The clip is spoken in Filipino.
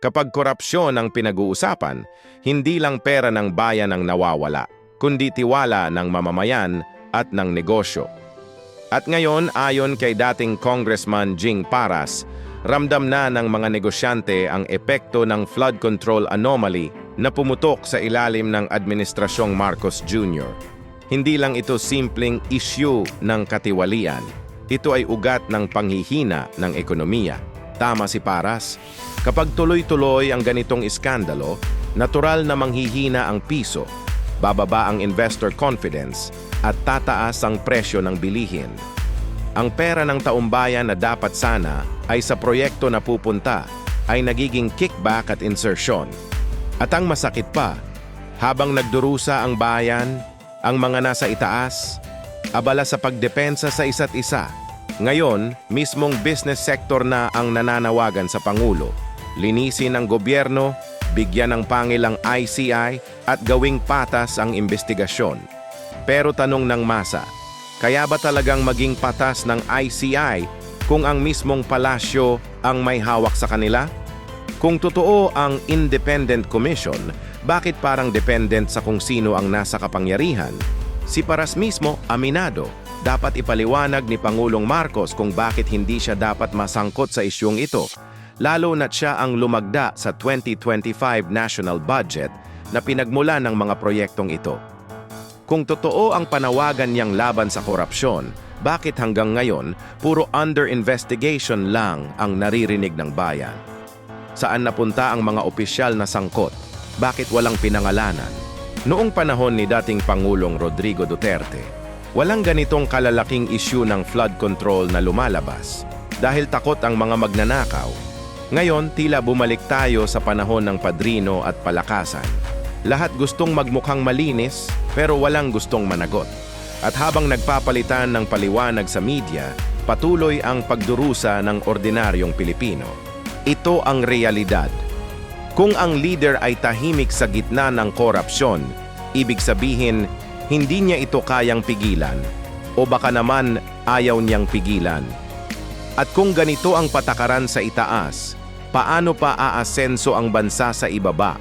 Kapag korupsyon ang pinag-uusapan, hindi lang pera ng bayan ang nawawala, kundi tiwala ng mamamayan at ng negosyo. At ngayon, ayon kay dating Congressman Jing Paras, ramdam na ng mga negosyante ang epekto ng flood control anomaly na pumutok sa ilalim ng Administrasyong Marcos Jr. Hindi lang ito simpleng issue ng katiwalian. Ito ay ugat ng panghihina ng ekonomiya. Tama si Paras. Kapag tuloy-tuloy ang ganitong iskandalo, natural na manghihina ang piso, bababa ang investor confidence, at tataas ang presyo ng bilihin. Ang pera ng taumbayan na dapat sana ay sa proyekto na pupunta ay nagiging kickback at insertion. At ang masakit pa, habang nagdurusa ang bayan, ang mga nasa itaas, abala sa pagdepensa sa isa't isa. Ngayon, mismong business sector na ang nananawagan sa Pangulo. Linisin ang gobyerno, bigyan ng pangilang ICI at gawing patas ang investigasyon. Pero tanong ng masa, kaya ba talagang maging patas ng ICI kung ang mismong palasyo ang may hawak sa kanila? Kung totoo ang Independent Commission, bakit parang dependent sa kung sino ang nasa kapangyarihan? Si Paras mismo, aminado, dapat ipaliwanag ni Pangulong Marcos kung bakit hindi siya dapat masangkot sa isyong ito, lalo na siya ang lumagda sa 2025 national budget na pinagmula ng mga proyektong ito. Kung totoo ang panawagan niyang laban sa korupsyon, bakit hanggang ngayon puro under investigation lang ang naririnig ng bayan? Saan napunta ang mga opisyal na sangkot? Bakit walang pinangalanan? Noong panahon ni dating Pangulong Rodrigo Duterte, walang ganitong kalalaking issue ng flood control na lumalabas dahil takot ang mga magnanakaw. Ngayon, tila bumalik tayo sa panahon ng padrino at palakasan. Lahat gustong magmukhang malinis pero walang gustong managot. At habang nagpapalitan ng paliwanag sa media, patuloy ang pagdurusa ng ordinaryong Pilipino. Ito ang realidad. Kung ang leader ay tahimik sa gitna ng korupsyon, ibig sabihin hindi niya ito kayang pigilan o baka naman ayaw niyang pigilan. At kung ganito ang patakaran sa itaas, paano pa aasenso ang bansa sa ibaba?